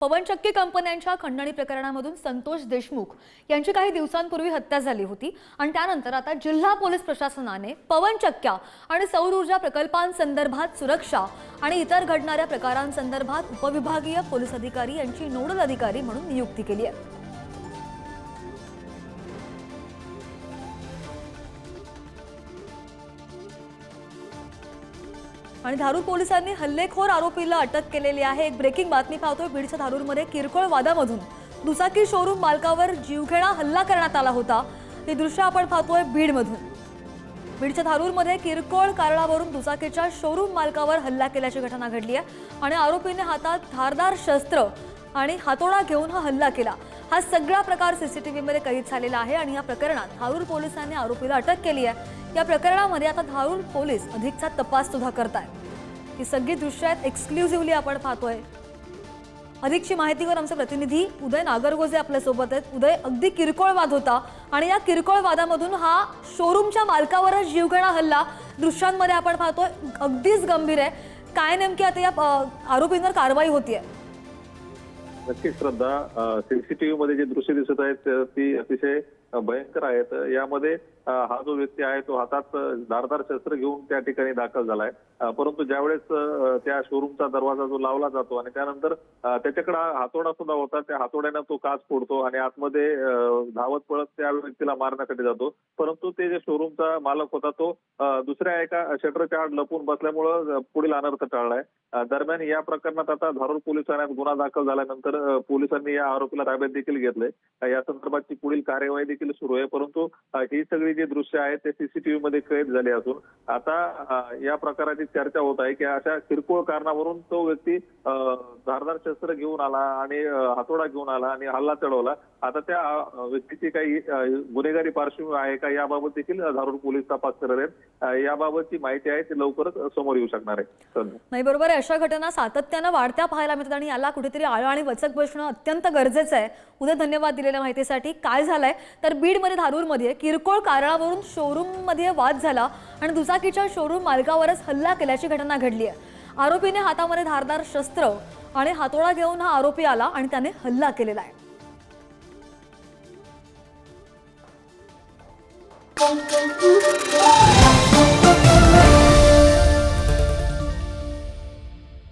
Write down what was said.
पवनचक्की कंपन्यांच्या खंडणी प्रकरणामधून संतोष देशमुख यांची काही दिवसांपूर्वी हत्या झाली होती. आणि त्यानंतर आता जिल्हा पोलीस प्रशासनाने पवनचक्क्या आणि सौर ऊर्जा प्रकल्पांसंदर्भात सुरक्षा आणि इतर घडणाऱ्या प्रकारांसंदर्भात उपविभागीय पोलीस अधिकारी यांची नोडल अधिकारी म्हणून नियुक्ती केली आहे. आणि धारूर पोलिसांनी हल्लेखोर आरोपीला अटक केलेली आहे. एक ब्रेकिंग बातमी पाहतोय. बीडच्या धारूरमध्ये किरकोळ वादामधून दुचाकी शोरूम मालकावर जीवघेणा हल्ला करण्यात आला होता. हे दृश्य आपण पाहतोय बीडमधून. बीडच्या धारूरमध्ये किरकोळ कारणावरून दुचाकीच्या शोरूम मालकावर हल्ला केल्याची घटना घडली आहे आणि आरोपीने हातात धारदार शस्त्र आणि हातोडा घेऊन हा हल्ला केला. हा सगळा प्रकार सीसीटीव्हीमध्ये कैद झालेला आहे आणि या प्रकरणात धारूर पोलिसांनी आरोपीला अटक केली आहे. या प्रकरणामध्ये आता धारूर पोलीस अधिकचा तपास सुद्धा करतायत. ही सगळी दृश्य आहेत एक्सक्लुझिव्हली आपण पाहतोय. अधिकची माहितीवर आमचे प्रतिनिधी उदय नागरगोजे आपल्यासोबत आहेत. उदय अगदी किरकोळ वाद होता आणि या किरकोळ वादामधून हा शोरूमच्या मालकावरच जीवघेणा हल्ला दृश्यांमध्ये आपण पाहतोय. अगदीच गंभीर आहे. काय नेमकी आता या आरोपींवर कारवाई होतीये? नक्कीच श्रद्धा सीसीटीव्ही मध्ये जे दृश्य दिसत आहेत ती अतिशय भयंकर आहेत यामध्ये हा जो व्यक्ती आहे तो हातात धारदार शस्त्र घेऊन त्या ठिकाणी दाखल झालाय. परंतु ज्यावेळेस त्या शोरूमचा दरवाजा जो लावला जातो आणि त्यानंतर त्याच्याकडे हातोडा सुद्धा होता त्या हातोड्यानं तो काच फोडतो आणि आतमध्ये धावत पळत त्या व्यक्तीला मारण्यासाठी जातो. परंतु ते जे शोरूमचा मालक होता तो दुसऱ्या एका शटरच्या आड लपून बसल्यामुळं पुढील अनर्थ टाळलाय. दरम्यान या प्रकरणात आता धारूर पोलीस ठाण्यात गुन्हा दाखल झाल्यानंतर पोलिसांनी या आरोपीला ताब्यात देखील घेतले या संदर्भातची पुढील कार्यवाही देखील सुरू आहे. परंतु ही सगळी जी दृश्य आहेत ते सीसीटीव्ही मध्ये कैद झाले असून आता या प्रकाराची चर्चा होत आहे की अशा किरकोळ कारणावरून तो व्यक्ती धारदार शस्त्र घेऊन आला आणि हातोडा घेऊन आला आणि हल्ला चढवला. आता त्या व्यक्तीची काही गुन्हेगारी पार्श्वभूमी आहे का याबाबत देखील धारूर पोलीस तपास करत आहेत. याबाबतची माहिती आहे ती लवकरच समोर येऊ शकणार आहे. नाही बरोबर आहे. अशा घटना सातत्यानं वाढत्या पाहायला मिळतात आणि याला कुठेतरी आळ आणि वचक बसणं अत्यंत गरजेचं आहे. उद्या धन्यवाद दिलेल्या माहितीसाठी. काय झालंय? तर बीडमध्ये धारूरमध्ये किरकोळ कारणावरून शोरूममध्ये वाद झाला आणि दुचाकीच्या शोरूम मालकावरच हल्ला केल्याची घटना घडली आहे आरोपीने हातामध्ये धारदार शस्त्र आणि हातोडा घेऊन हा आरोपी आला आणि त्याने हल्ला केलेला आहे Thank you.